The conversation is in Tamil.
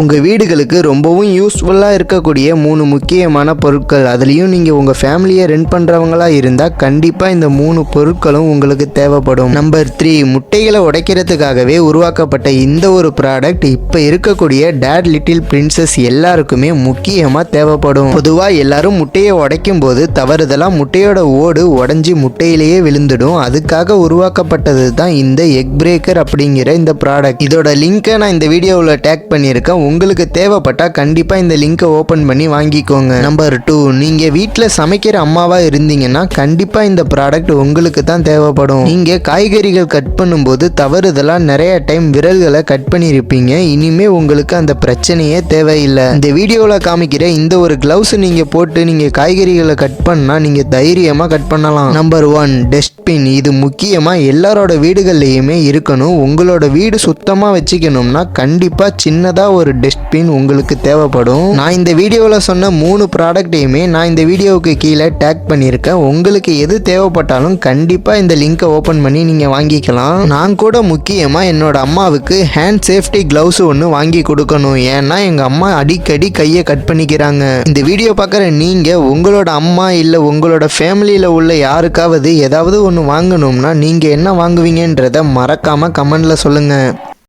உங்கள் வீடுகளுக்கு ரொம்பவும் யூஸ்ஃபுல்லாக இருக்கக்கூடிய மூணு முக்கியமான பொருட்கள். அதுலேயும் நீங்கள் உங்கள் ஃபேமிலியை ரன் பண்ணுறவங்களா இருந்தால் கண்டிப்பாக இந்த மூணு பொருட்களும் உங்களுக்கு தேவைப்படும். நம்பர் த்ரீ முட்டைகளை உடைக்கிறதுக்காகவே உருவாக்கப்பட்ட இந்த ஒரு ப்ராடக்ட் இப்போ இருக்கக்கூடிய டேட் லிட்டில் பிரின்சஸ் எல்லாருக்குமே முக்கியமாக தேவைப்படும். பொதுவாக எல்லாரும் முட்டையை உடைக்கும் போது தவறுதலாக முட்டையோட ஓடு உடஞ்சி முட்டையிலேயே விழுந்துடும். அதுக்காக உருவாக்கப்பட்டது தான் இந்த எக் பிரேக்கர் அப்படிங்கிற இந்த ப்ராடக்ட் இதோட லிங்க்கை நான் இந்த வீடியோவில் டேக் பண்ணியிருக்கேன். உங்களுக்கு தேவைப்பட்டால் கண்டிப்பாக இந்த லிங்கை ஓப்பன் பண்ணி வாங்கிக்கோங்க. நம்பர் டூ நீங்கள் வீட்டில் சமைக்கிற அம்மாவாக இருந்தீங்கன்னா கண்டிப்பாக இந்த ப்ராடக்ட் உங்களுக்கு தான் தேவைப்படும். நீங்கள் காய்கறிகள் கட் பண்ணும்போது தவறுதலாக நிறைய டைம் விரல்களை கட் பண்ணியிருப்பீங்க. இனிமே உங்களுக்கு அந்த பிரச்சனையே தேவையில்லை. இந்த வீடியோவில் காமிக்கிற இந்த ஒரு க்ளவுஸ் நீங்கள் போட்டு நீங்கள் காய்கறிகளை கட் பண்ணால் நீங்கள் தைரியமாக கட் பண்ணலாம். நம்பர் ஒன் டஸ்ட்பின் இது முக்கியமாக எல்லாரோட வீடுகள்லையுமே இருக்கணும். உங்களோட வீடு சுத்தமாக வச்சுக்கணும்னா கண்டிப்பாக சின்னதாக ஒரு டஸ்ட்பின் உங்களுக்கு தேவைப்படும். நான் இந்த வீடியோவில் சொன்ன மூணு ப்ராடக்ட்டையுமே நான் இந்த வீடியோவுக்கு கீழே டேக் பண்ணியிருக்கேன். உங்களுக்கு எது தேவைப்பட்டாலும் கண்டிப்பாக இந்த லிங்கை ஓப்பன் பண்ணி நீங்கள் வாங்கிக்கலாம். நான் கூட முக்கியமாக என்னோட அம்மாவுக்கு ஹேண்ட் சேஃப்டி க்ளவுஸ் ஒன்று வாங்கி கொடுக்கணும். ஏன்னா எங்கள் அம்மா அடிக்கடி கையை கட் பண்ணிக்கிறாங்க. இந்த வீடியோ பார்க்குற நீங்கள் உங்களோட அம்மா இல்லை உங்களோட ஃபேமிலியில் உள்ள யாருக்காவது ஏதாவது ஒன்று வாங்கணும்னா நீங்கள் என்ன வாங்குவீங்கன்றத மறக்காமல் கமெண்டில் சொல்லுங்கள்